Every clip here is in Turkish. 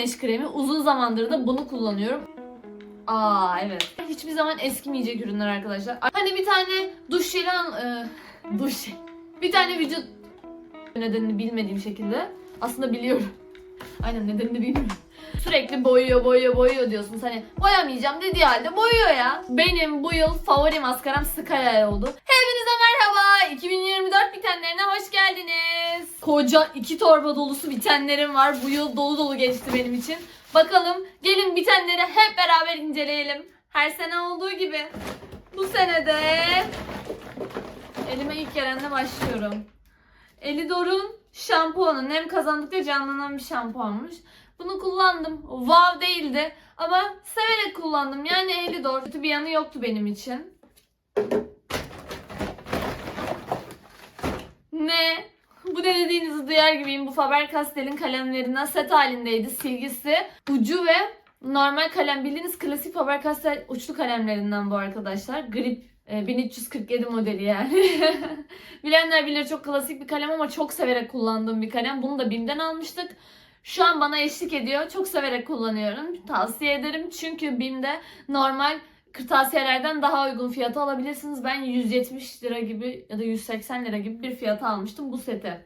güneş kremi. Uzun zamandır da bunu kullanıyorum. Aa evet. Hiçbir zaman eskimeyecek ürünler arkadaşlar. Hani bir tane duş jeli e, duş jeli. Bir tane vücut... Nedenini bilmediğim şekilde. Aslında biliyorum. Aynen nedenini bilmiyorum. Sürekli boyuyor boyuyor boyuyor diyorsunuz. Hani boyamayacağım dediği halde boyuyor ya. Benim bu yıl favori maskaram Sky Eye oldu. Hepinize merhaba. 2024 bitenlerine hoş geldiniz. Koca iki torba dolusu bitenlerim var. Bu yıl dolu dolu geçti benim için. Bakalım gelin bitenleri hep beraber inceleyelim. Her sene olduğu gibi. Bu senede elime ilk gelenle başlıyorum. Elidor'un şampuanı. Nem kazandıkça canlanan bir şampuanmış. Bunu kullandım. Wow değildi. Ama severek kullandım. Yani Elidor. Kötü bir yanı yoktu benim için. Ne? Bu ne dediğinizi duyar gibiyim. Bu Faber-Castell'in kalemlerinden set halindeydi. Silgisi, ucu ve normal kalem. Bildiğiniz klasik Faber-Castell uçlu kalemlerinden bu arkadaşlar. Grip e, 1347 modeli yani. Bilenler bilir çok klasik bir kalem ama çok severek kullandığım bir kalem. Bunu da BİM'den almıştık. Şu an bana eşlik ediyor. Çok severek kullanıyorum. Tavsiye ederim. Çünkü BİM'de normal kırtasiyelerden daha uygun fiyata alabilirsiniz. Ben 170 lira gibi ya da 180 lira gibi bir fiyata almıştım bu seti.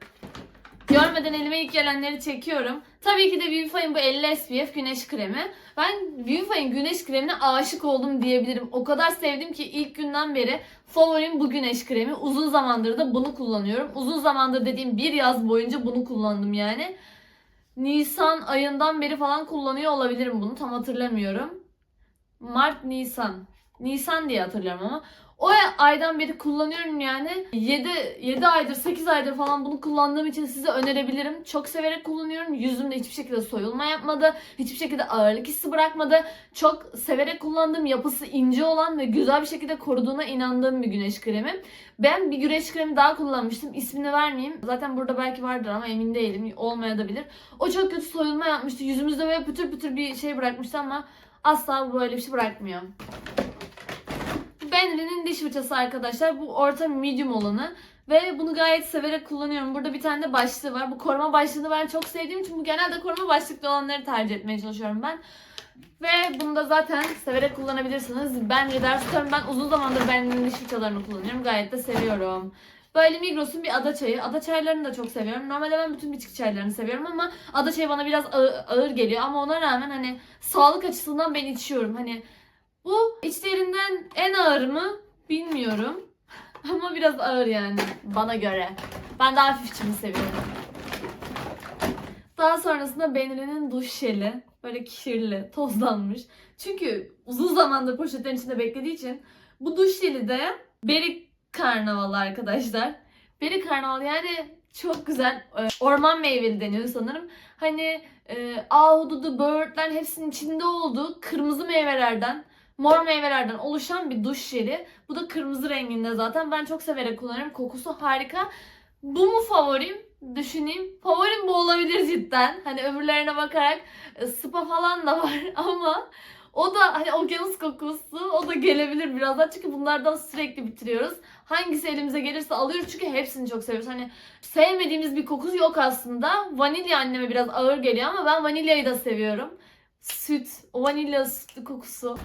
Görmeden elime ilk gelenleri çekiyorum. Tabii ki de Vivify'in bu 50 SPF güneş kremi. Ben Vivify'in güneş kremine aşık oldum diyebilirim. O kadar sevdim ki ilk günden beri favorim bu güneş kremi. Uzun zamandır da bunu kullanıyorum. Uzun zamandır dediğim bir yaz boyunca bunu kullandım yani. Nisan ayından beri falan kullanıyor olabilirim bunu. Tam hatırlamıyorum. Mart, Nisan. Nisan diye hatırlıyorum ama. O aydan beri kullanıyorum yani. 7, 7 aydır, 8 aydır falan bunu kullandığım için size önerebilirim. Çok severek kullanıyorum. Yüzümde hiçbir şekilde soyulma yapmadı. Hiçbir şekilde ağırlık hissi bırakmadı. Çok severek kullandığım, yapısı ince olan ve güzel bir şekilde koruduğuna inandığım bir güneş kremi. Ben bir güneş kremi daha kullanmıştım. İsmini vermeyeyim. Zaten burada belki vardır ama emin değilim. Olmayabilir. O çok kötü soyulma yapmıştı. Yüzümüzde böyle pütür pütür bir şey bırakmıştı ama asla böyle bir şey bırakmıyor. Benri'nin diş fırçası arkadaşlar. Bu orta medium olanı. Ve bunu gayet severek kullanıyorum. Burada bir tane de başlığı var. Bu koruma başlığını ben çok sevdiğim için bu genelde koruma başlıklı olanları tercih etmeye çalışıyorum ben. Ve bunu da zaten severek kullanabilirsiniz. Ben Riderstorm ben uzun zamandır Benri'nin diş fırçalarını kullanıyorum. Gayet de seviyorum. Böyle Migros'un bir ada çayı. Ada çaylarını da çok seviyorum. Normalde ben bütün bitki çaylarını seviyorum ama ada çayı bana biraz ağır, ağır geliyor. Ama ona rağmen hani sağlık açısından ben içiyorum. Hani bu içlerinden en ağır mı bilmiyorum. Ama biraz ağır yani bana göre. Ben daha hafifçimi seviyorum. Daha sonrasında Benri'nin duş jeli. Böyle kirli, tozlanmış. Çünkü uzun zamandır poşetlerin içinde beklediği için bu duş jeli de Beri Karnavalı arkadaşlar. Beri Karnaval yani çok güzel. Ee, Orman meyveli deniyor sanırım. Hani e, ahududu, böğürtlen hepsinin içinde olduğu kırmızı meyvelerden mor meyvelerden oluşan bir duş jeli. Bu da kırmızı renginde zaten. Ben çok severek kullanıyorum. Kokusu harika. Bu mu favorim? Düşüneyim. Favorim bu olabilir cidden. Hani öbürlerine bakarak e, spa falan da var ama o da hani okyanus kokusu o da gelebilir birazdan çünkü bunlardan sürekli bitiriyoruz. Hangisi elimize gelirse alıyoruz çünkü hepsini çok seviyoruz. Hani sevmediğimiz bir kokusu yok aslında. Vanilya anneme biraz ağır geliyor ama ben vanilyayı da seviyorum. Süt, vanilya sütlü kokusu.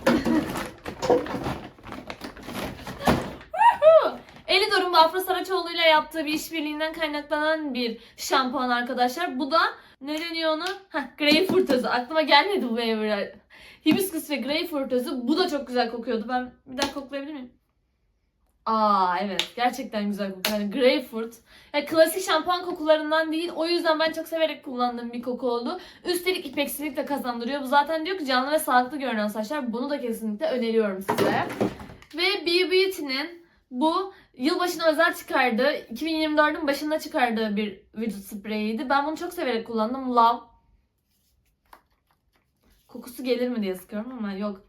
Elidor'un Bafra Saraçoğlu ile yaptığı bir işbirliğinden kaynaklanan bir şampuan arkadaşlar. Bu da ne deniyor ona? Heh, greyfurt özü. Aklıma gelmedi bu meyveler. Hibiskus ve greyfurt özü. Bu da çok güzel kokuyordu. Ben bir daha koklayabilir miyim? Aa evet gerçekten güzel kokuyor. Yani greyfurt. Yani klasik şampuan kokularından değil. O yüzden ben çok severek kullandığım bir koku oldu. Üstelik ipeksilik de kazandırıyor. Bu zaten diyor ki canlı ve sağlıklı görünen saçlar. Bunu da kesinlikle öneriyorum size. Ve Be Beauty'nin bu yılbaşına özel çıkardığı, 2024'ün başında çıkardığı bir vücut spreyiydi. Ben bunu çok severek kullandım. Love. Kokusu gelir mi diye sıkıyorum ama yok.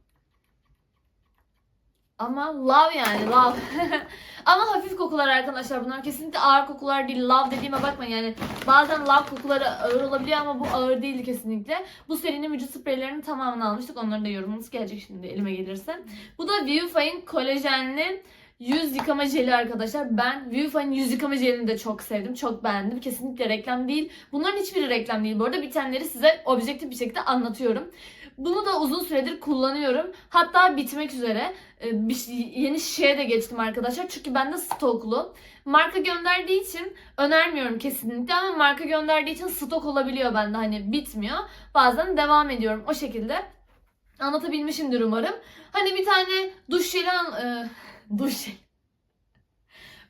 Ama love yani love. Ama hafif kokular arkadaşlar bunlar kesinlikle ağır kokular değil. Love dediğime bakmayın yani bazen love kokuları ağır olabiliyor ama bu ağır değil kesinlikle. Bu serinin vücut spreylerinin tamamını almıştık. Onların da yorumunuz gelecek şimdi elime gelirse. Bu da Vivify'in kolajenli yüz yıkama jeli arkadaşlar. Ben Viewfine'in yüz yıkama jelini de çok sevdim. Çok beğendim. Kesinlikle reklam değil. Bunların hiçbiri reklam değil bu arada. Bitenleri size objektif bir şekilde anlatıyorum. Bunu da uzun süredir kullanıyorum. Hatta bitmek üzere. Ee, bir, yeni şişeye de geçtim arkadaşlar. Çünkü bende stoklu. Marka gönderdiği için önermiyorum kesinlikle ama marka gönderdiği için stok olabiliyor bende. Hani bitmiyor. Bazen devam ediyorum o şekilde. Anlatabilmişimdir umarım. Hani bir tane duş jeli e, duş jeli.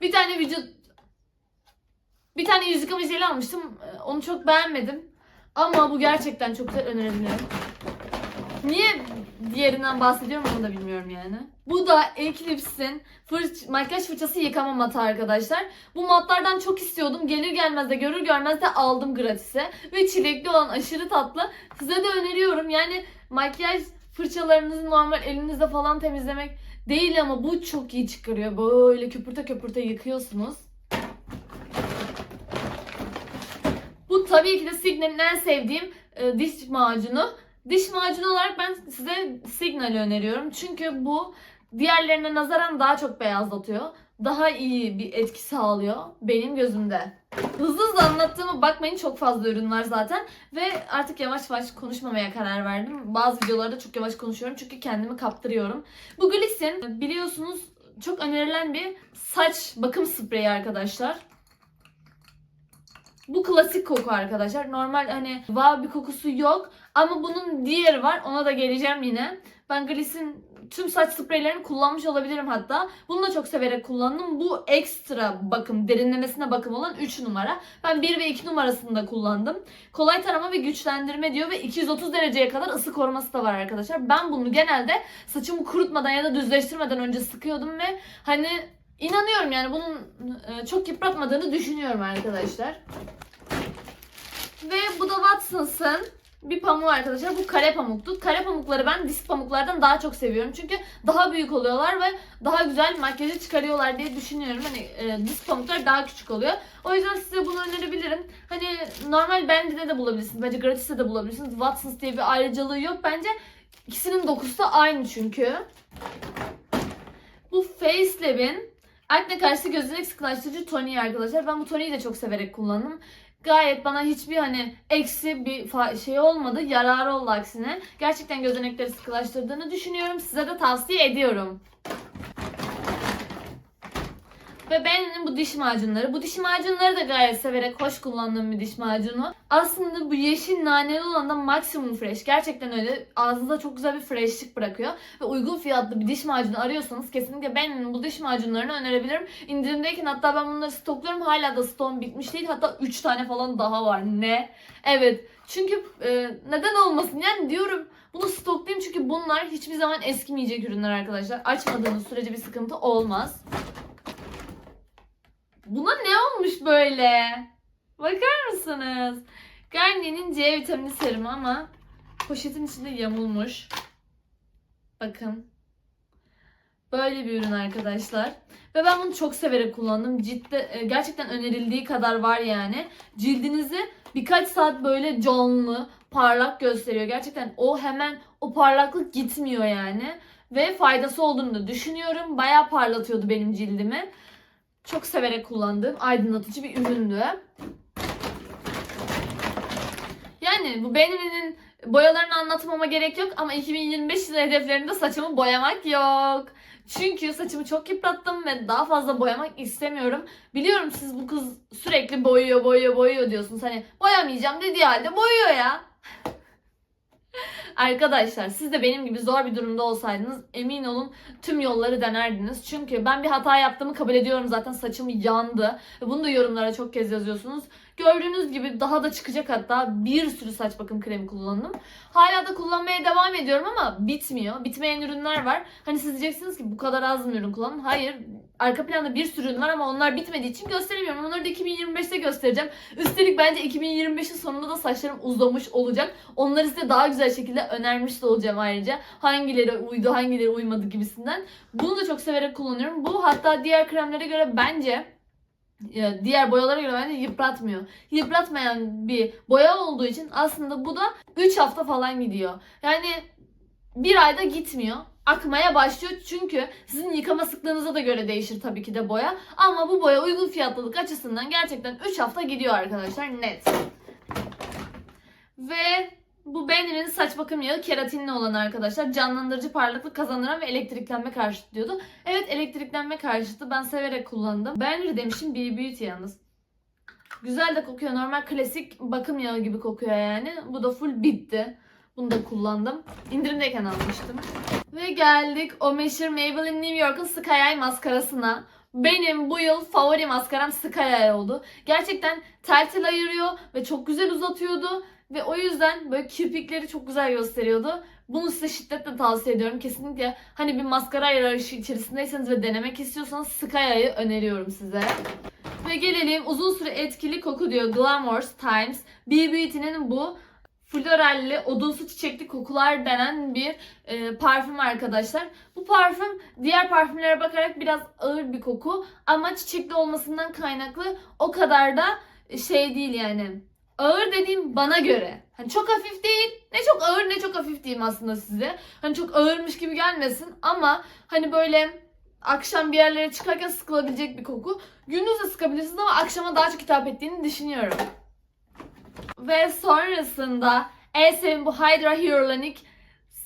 Bir tane vücut bir tane yüz yıkama jeli almıştım. E, Onu çok beğenmedim. Ama bu gerçekten çok güzel önerebilirim. Niye diğerinden bahsediyorum onu da bilmiyorum yani. Bu da Eclipse'in fırç, makyaj fırçası yıkama matı arkadaşlar. Bu matlardan çok istiyordum. Gelir gelmez de görür görmez de aldım gratis'e. Ve çilekli olan aşırı tatlı. Size de öneriyorum. Yani makyaj fırçalarınızı normal elinizde falan temizlemek değil ama bu çok iyi çıkarıyor. Böyle köpürte köpürte yıkıyorsunuz. Bu tabii ki de Signal'in en sevdiğim e, diş macunu. Diş macunu olarak ben size Signal'i öneriyorum. Çünkü bu diğerlerine nazaran daha çok beyazlatıyor. Daha iyi bir etki sağlıyor benim gözümde. Hızlı hızlı anlattığıma bakmayın çok fazla ürün var zaten. Ve artık yavaş yavaş konuşmamaya karar verdim. Bazı videolarda çok yavaş konuşuyorum çünkü kendimi kaptırıyorum. Bu Gliss'in biliyorsunuz çok önerilen bir saç bakım spreyi arkadaşlar. Bu klasik koku arkadaşlar. Normal hani wow bir kokusu yok. Ama bunun diğeri var. Ona da geleceğim yine. Ben Gliss'in tüm saç spreylerini kullanmış olabilirim hatta. Bunu da çok severek kullandım. Bu ekstra bakım, derinlemesine bakım olan 3 numara. Ben 1 ve 2 numarasını da kullandım. Kolay tarama ve güçlendirme diyor ve 230 dereceye kadar ısı koruması da var arkadaşlar. Ben bunu genelde saçımı kurutmadan ya da düzleştirmeden önce sıkıyordum ve hani inanıyorum yani bunun e, çok yıpratmadığını düşünüyorum arkadaşlar. Ve bu da Watsons'ın bir pamuğu arkadaşlar. Bu kare pamuktu. Kare pamukları ben disk pamuklardan daha çok seviyorum. Çünkü daha büyük oluyorlar ve daha güzel makyajı çıkarıyorlar diye düşünüyorum. Hani e, disk pamuklar daha küçük oluyor. O yüzden size bunu önerebilirim. Hani normal Bendy'de de bulabilirsiniz. Bence gratis'te de bulabilirsiniz. Watsons diye bir ayrıcalığı yok. Bence ikisinin dokusu da aynı çünkü. Bu Facelab'in Akne karşı gözenek sıkılaştırıcı toniği arkadaşlar. Ben bu toniği de çok severek kullandım. Gayet bana hiçbir hani eksi bir şey olmadı. Yararı oldu aksine. Gerçekten gözenekleri sıkılaştırdığını düşünüyorum. Size de tavsiye ediyorum. Ve benim bu diş macunları. Bu diş macunları da gayet severek hoş kullandığım bir diş macunu. Aslında bu yeşil naneli olan da maksimum fresh. Gerçekten öyle. Ağzınıza çok güzel bir freshlik bırakıyor. Ve uygun fiyatlı bir diş macunu arıyorsanız kesinlikle benim bu diş macunlarını önerebilirim. İndirimdeyken hatta ben bunları stokluyorum. Hala da stoğum bitmiş değil. Hatta 3 tane falan daha var. Ne? Evet. Çünkü e, neden olmasın? Yani diyorum bunu stoklayayım çünkü bunlar hiçbir zaman eskimeyecek ürünler arkadaşlar. Açmadığınız sürece bir sıkıntı olmaz. Buna ne olmuş böyle? Bakar mısınız? Garnier'in C vitamini serumu ama poşetin içinde yamulmuş. Bakın. Böyle bir ürün arkadaşlar. Ve ben bunu çok severek kullandım. Ciltte e, gerçekten önerildiği kadar var yani. Cildinizi birkaç saat böyle canlı, parlak gösteriyor. Gerçekten o hemen o parlaklık gitmiyor yani. Ve faydası olduğunu da düşünüyorum. Bayağı parlatıyordu benim cildimi. Çok severek kullandığım aydınlatıcı bir üründü. Yani bu Benri'nin boyalarını anlatmama gerek yok ama 2025 yılı hedeflerimde saçımı boyamak yok. Çünkü saçımı çok yıprattım ve daha fazla boyamak istemiyorum. Biliyorum siz bu kız sürekli boyuyor boyuyor boyuyor diyorsunuz. Hani boyamayacağım dediği halde boyuyor ya. Arkadaşlar siz de benim gibi zor bir durumda olsaydınız emin olun tüm yolları denerdiniz. Çünkü ben bir hata yaptığımı kabul ediyorum zaten saçım yandı. Bunu da yorumlara çok kez yazıyorsunuz. Gördüğünüz gibi daha da çıkacak hatta bir sürü saç bakım kremi kullandım. Hala da kullanmaya devam ediyorum ama bitmiyor. Bitmeyen ürünler var. Hani siz diyeceksiniz ki bu kadar az mı ürün kullanın? Hayır. Arka planda bir sürü var ama onlar bitmediği için gösteremiyorum. Onları da 2025'te göstereceğim. Üstelik bence 2025'in sonunda da saçlarım uzamış olacak. Onları size daha güzel şekilde önermiş de olacağım ayrıca. Hangileri uydu, hangileri uymadı gibisinden. Bunu da çok severek kullanıyorum. Bu hatta diğer kremlere göre bence e, diğer boyalara göre bence yıpratmıyor. Yıpratmayan bir boya olduğu için aslında bu da 3 hafta falan gidiyor. Yani bir ayda gitmiyor. Akmaya başlıyor. Çünkü sizin yıkama sıklığınıza da göre değişir tabii ki de boya. Ama bu boya uygun fiyatlılık açısından gerçekten 3 hafta gidiyor arkadaşlar net. Ve bu Benny'nin saç bakım yağı keratinli olan arkadaşlar. Canlandırıcı parlaklık kazandıran ve elektriklenme karşıtı diyordu. Evet elektriklenme karşıtı ben severek kullandım. Benny demişim B Beauty yalnız. Güzel de kokuyor. Normal klasik bakım yağı gibi kokuyor yani. Bu da full bitti. Bunu da kullandım. İndirimdeyken almıştım. Ve geldik o meşhur Maybelline New York'un Sky Eye maskarasına. Benim bu yıl favori maskaram Sky Eye oldu. Gerçekten tel tel ayırıyor ve çok güzel uzatıyordu. Ve o yüzden böyle kirpikleri çok güzel gösteriyordu. Bunu size şiddetle tavsiye ediyorum. Kesinlikle hani bir maskara arayışı içerisindeyseniz ve denemek istiyorsanız Sky Eye'ı öneriyorum size. Ve gelelim uzun süre etkili koku diyor Glamours Times. B Beauty'nin bu floralli, odunsu çiçekli kokular denen bir e, parfüm arkadaşlar. Bu parfüm diğer parfümlere bakarak biraz ağır bir koku ama çiçekli olmasından kaynaklı o kadar da şey değil yani. Ağır dediğim bana göre. Hani çok hafif değil. Ne çok ağır ne çok hafif diyeyim aslında size. Hani çok ağırmış gibi gelmesin ama hani böyle akşam bir yerlere çıkarken sıkılabilecek bir koku. Gündüz de sıkabilirsiniz ama akşama daha çok hitap ettiğini düşünüyorum. Ve sonrasında Elsev'in bu Hydra Hyaluronic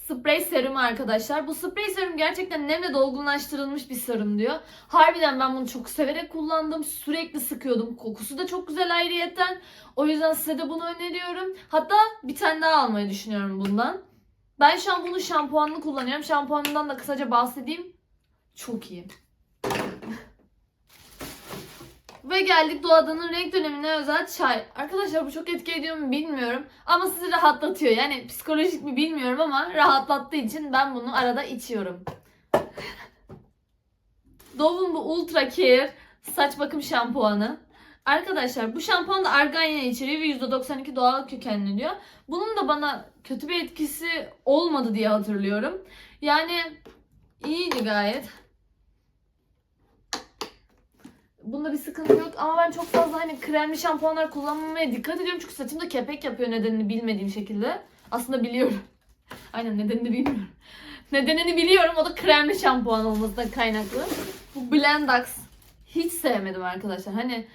sprey serumu arkadaşlar. Bu sprey serum gerçekten nemle dolgunlaştırılmış bir serum diyor. Harbiden ben bunu çok severek kullandım. Sürekli sıkıyordum. Kokusu da çok güzel ayrıyetten. O yüzden size de bunu öneriyorum. Hatta bir tane daha almayı düşünüyorum bundan. Ben şu an bunun şampuanını kullanıyorum. Şampuanından da kısaca bahsedeyim. Çok iyi. Ve geldik doğadanın renk dönemine özel çay. Arkadaşlar bu çok etki ediyor mu bilmiyorum. Ama sizi rahatlatıyor. Yani psikolojik mi bilmiyorum ama rahatlattığı için ben bunu arada içiyorum. Dove'un bu Ultra Care saç bakım şampuanı. Arkadaşlar bu şampuan da argan yağı içeriyor ve %92 doğal kökenli diyor. Bunun da bana kötü bir etkisi olmadı diye hatırlıyorum. Yani iyiydi gayet. Bunda bir sıkıntı yok ama ben çok fazla hani kremli şampuanlar kullanmamaya dikkat ediyorum çünkü saçımda kepek yapıyor nedenini bilmediğim şekilde. Aslında biliyorum. Aynen nedenini bilmiyorum. Nedenini biliyorum o da kremli şampuan olmasından kaynaklı. Bu Blendax hiç sevmedim arkadaşlar. Hani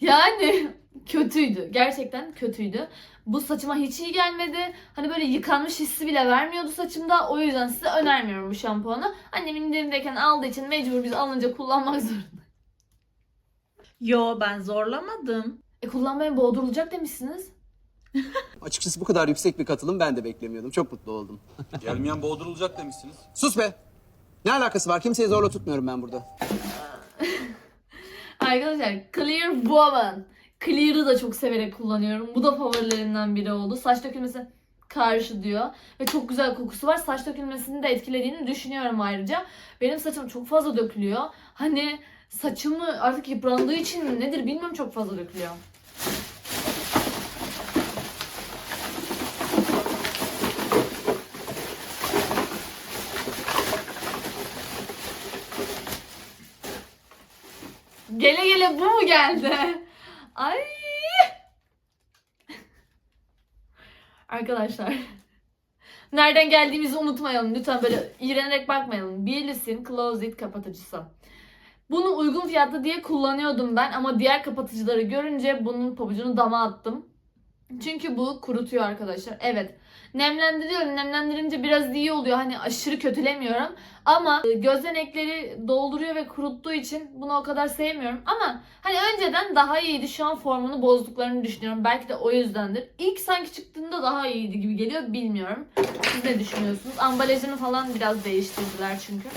yani kötüydü. Gerçekten kötüydü. Bu saçıma hiç iyi gelmedi. Hani böyle yıkanmış hissi bile vermiyordu saçımda. O yüzden size önermiyorum bu şampuanı. Annem indirimdeyken aldığı için mecbur biz alınca kullanmak zorunda. Yo ben zorlamadım. E kullanmaya boğdurulacak demişsiniz. Açıkçası bu kadar yüksek bir katılım ben de beklemiyordum. Çok mutlu oldum. Gelmeyen boğdurulacak demişsiniz. Sus be! Ne alakası var? Kimseyi zorla tutmuyorum ben burada. Arkadaşlar Clear Woman. Clear'ı da çok severek kullanıyorum. Bu da favorilerimden biri oldu. Saç dökülmesi karşı diyor. Ve çok güzel kokusu var. Saç dökülmesini de etkilediğini düşünüyorum ayrıca. Benim saçım çok fazla dökülüyor. Hani saçımı artık yıprandığı için nedir bilmiyorum çok fazla dökülüyor. Gele gele bu mu geldi? Ay. Arkadaşlar. Nereden geldiğimizi unutmayalım. Lütfen böyle iğrenerek bakmayalım. Bielis'in Closet kapatıcısı. Bunu uygun fiyatlı diye kullanıyordum ben ama diğer kapatıcıları görünce bunun pabucunu dama attım. Çünkü bu kurutuyor arkadaşlar. Evet. Nemlendiriyorum. Nemlendirince biraz iyi oluyor. Hani aşırı kötülemiyorum. Ama e, gözenekleri dolduruyor ve kuruttuğu için bunu o kadar sevmiyorum. Ama hani önceden daha iyiydi. Şu an formunu bozduklarını düşünüyorum. Belki de o yüzdendir. İlk sanki çıktığında daha iyiydi gibi geliyor. Bilmiyorum. Siz ne düşünüyorsunuz? Ambalajını falan biraz değiştirdiler çünkü.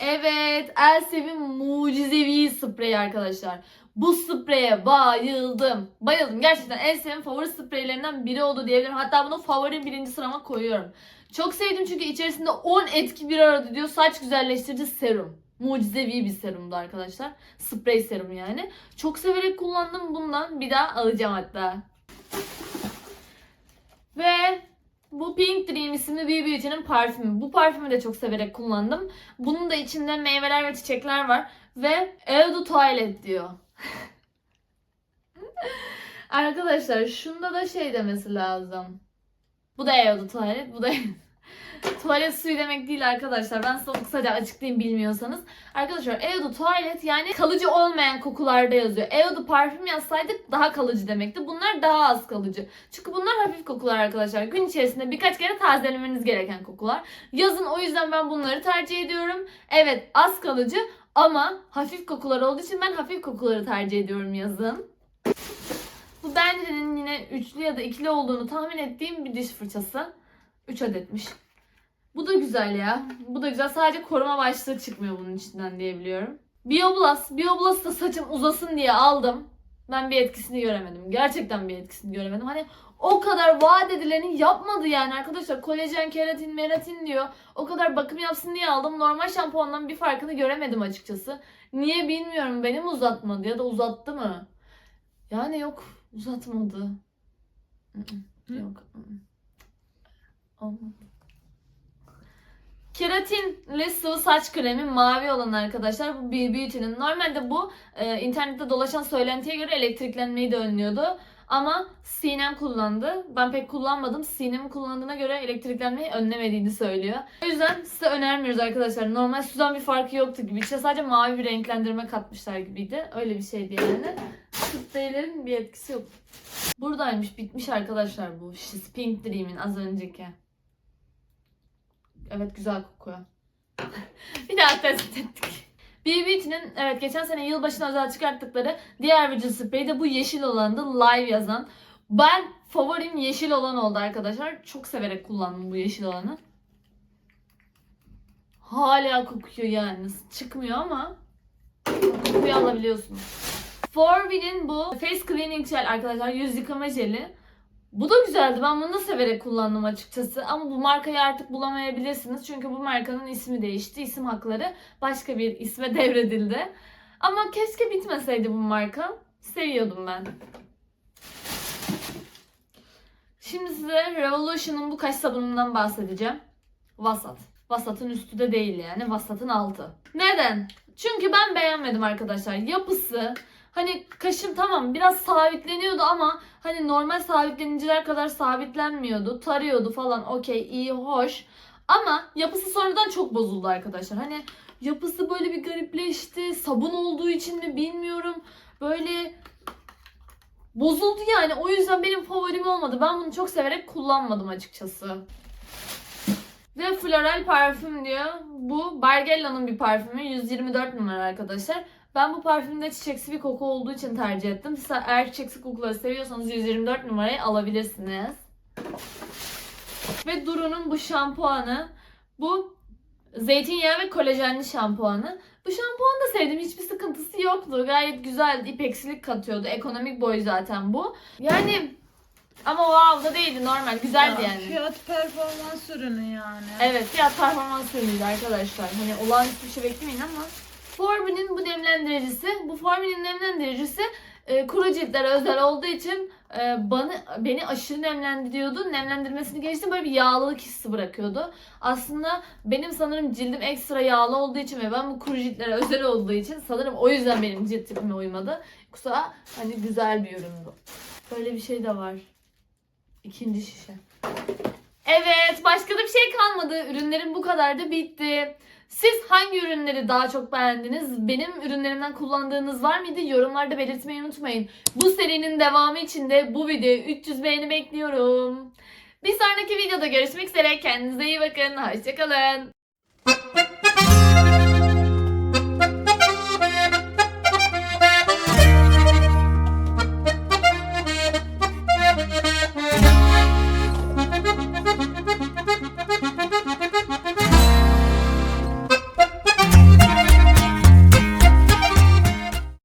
Evet, Elsev'in mucizevi spreyi arkadaşlar. Bu spreye bayıldım. Bayıldım. Gerçekten Elsev'in favori spreylerinden biri oldu diyebilirim. Hatta bunu favori birinci sırama koyuyorum. Çok sevdim çünkü içerisinde 10 etki bir arada diyor. Saç güzelleştirici serum. Mucizevi bir serumdu arkadaşlar. Sprey serum yani. Çok severek kullandım bundan. Bir daha alacağım hatta. Ve bu Pink Dream isimli bir Beauty'nin parfümü. Bu parfümü de çok severek kullandım. Bunun da içinde meyveler ve çiçekler var. Ve Eau de Toilette diyor. Arkadaşlar şunda da şey demesi lazım. Bu da Eau de Toilette, bu da Tuvalet suyu demek değil arkadaşlar. Ben size kısaca açıklayayım bilmiyorsanız. Arkadaşlar Eau tuvalet yani kalıcı olmayan kokularda yazıyor. Eau parfüm yazsaydık daha kalıcı demekti. Bunlar daha az kalıcı. Çünkü bunlar hafif kokular arkadaşlar. Gün içerisinde birkaç kere tazelemeniz gereken kokular. Yazın o yüzden ben bunları tercih ediyorum. Evet az kalıcı ama hafif kokular olduğu için ben hafif kokuları tercih ediyorum yazın. Bu Bentley'nin yine üçlü ya da ikili olduğunu tahmin ettiğim bir diş fırçası. 3 adetmiş. Bu da güzel ya. Bu da güzel. Sadece koruma başlığı çıkmıyor bunun içinden diye biliyorum. Bioblast. Bioblast da saçım uzasın diye aldım. Ben bir etkisini göremedim. Gerçekten bir etkisini göremedim. Hani o kadar vaat edileni yapmadı yani arkadaşlar. Kolajen, keratin, meratin diyor. O kadar bakım yapsın diye aldım. Normal şampuandan bir farkını göremedim açıkçası. Niye bilmiyorum. Benim uzatmadı ya da uzattı mı? Yani yok uzatmadı. Yok. Olmadı. Keratinli sıvı saç kremi mavi olan arkadaşlar bu Beauty'nin. Normalde bu e, internette dolaşan söylentiye göre elektriklenmeyi de önlüyordu. Ama Sinem kullandı. Ben pek kullanmadım. Sinem'in kullandığına göre elektriklenmeyi önlemediğini söylüyor. O yüzden size önermiyoruz arkadaşlar. Normal sudan bir farkı yoktu gibi. İçine sadece mavi bir renklendirme katmışlar gibiydi. Öyle bir şeydi yani. Spreylerin bir etkisi yok. Buradaymış. Bitmiş arkadaşlar bu. She's Pink Dream'in az önceki. Evet güzel kokuyor. bir daha test ettik. BBT'nin evet geçen sene yılbaşına özel çıkarttıkları diğer vücut spreyi de bu yeşil olandı. Live yazan. Ben favorim yeşil olan oldu arkadaşlar. Çok severek kullandım bu yeşil olanı. Hala kokuyor yani. Çıkmıyor ama kokuyu alabiliyorsunuz. Forbi'nin bu Face Cleaning Gel arkadaşlar yüz yıkama jeli. Bu da güzeldi. Ben bunu da severek kullandım açıkçası. Ama bu markayı artık bulamayabilirsiniz. Çünkü bu markanın ismi değişti. İsim hakları başka bir isme devredildi. Ama keşke bitmeseydi bu marka. Seviyordum ben. Şimdi size Revolution'un bu kaş sabunundan bahsedeceğim. Vasat. Vasat'ın üstü de değil yani. Vasat'ın altı. Neden? Çünkü ben beğenmedim arkadaşlar. Yapısı, Hani kaşım tamam biraz sabitleniyordu ama hani normal sabitleniciler kadar sabitlenmiyordu. Tarıyordu falan okey iyi hoş. Ama yapısı sonradan çok bozuldu arkadaşlar. Hani yapısı böyle bir garipleşti. Sabun olduğu için mi bilmiyorum. Böyle bozuldu yani. O yüzden benim favorim olmadı. Ben bunu çok severek kullanmadım açıkçası. Ve floral parfüm diyor. Bu Bargella'nın bir parfümü. 124 numara arkadaşlar. Ben bu parfümde çiçeksi bir koku olduğu için tercih ettim. Siz eğer çiçeksi kokuları seviyorsanız 124 numarayı alabilirsiniz. Ve Duru'nun bu şampuanı. Bu zeytinyağı ve kolajenli şampuanı. Bu şampuanı da sevdim. Hiçbir sıkıntısı yoktu. Gayet güzeldi. İpeksilik katıyordu. Ekonomik boy zaten bu. Yani ama wow da değildi normal. Güzeldi Ya, yani. Fiyat performans ürünü yani. Evet fiyat performans ürünüydü arkadaşlar. Hani olağanüstü bir şey beklemeyin ama. Forbi'nin bu nemlendiricisi, bu Forbi'nin nemlendiricisi e, kuru ciltlere özel olduğu için e, bana, beni aşırı nemlendiriyordu. Nemlendirmesini geçtim böyle bir yağlılık hissi bırakıyordu. Aslında benim sanırım cildim ekstra yağlı olduğu için ve ben bu kuru ciltlere özel olduğu için sanırım o yüzden benim cilt tipime uymadı. Yoksa hani güzel bir üründü. Böyle bir şey de var. İkinci şişe. Evet başka da bir şey kalmadı. Ürünlerim bu kadar da bitti. Siz hangi ürünleri daha çok beğendiniz? Benim ürünlerimden kullandığınız var mıydı? Yorumlarda belirtmeyi unutmayın. Bu serinin devamı için de bu videoya 300 beğeni bekliyorum. Bir sonraki videoda görüşmek üzere. Kendinize iyi bakın. Hoşçakalın.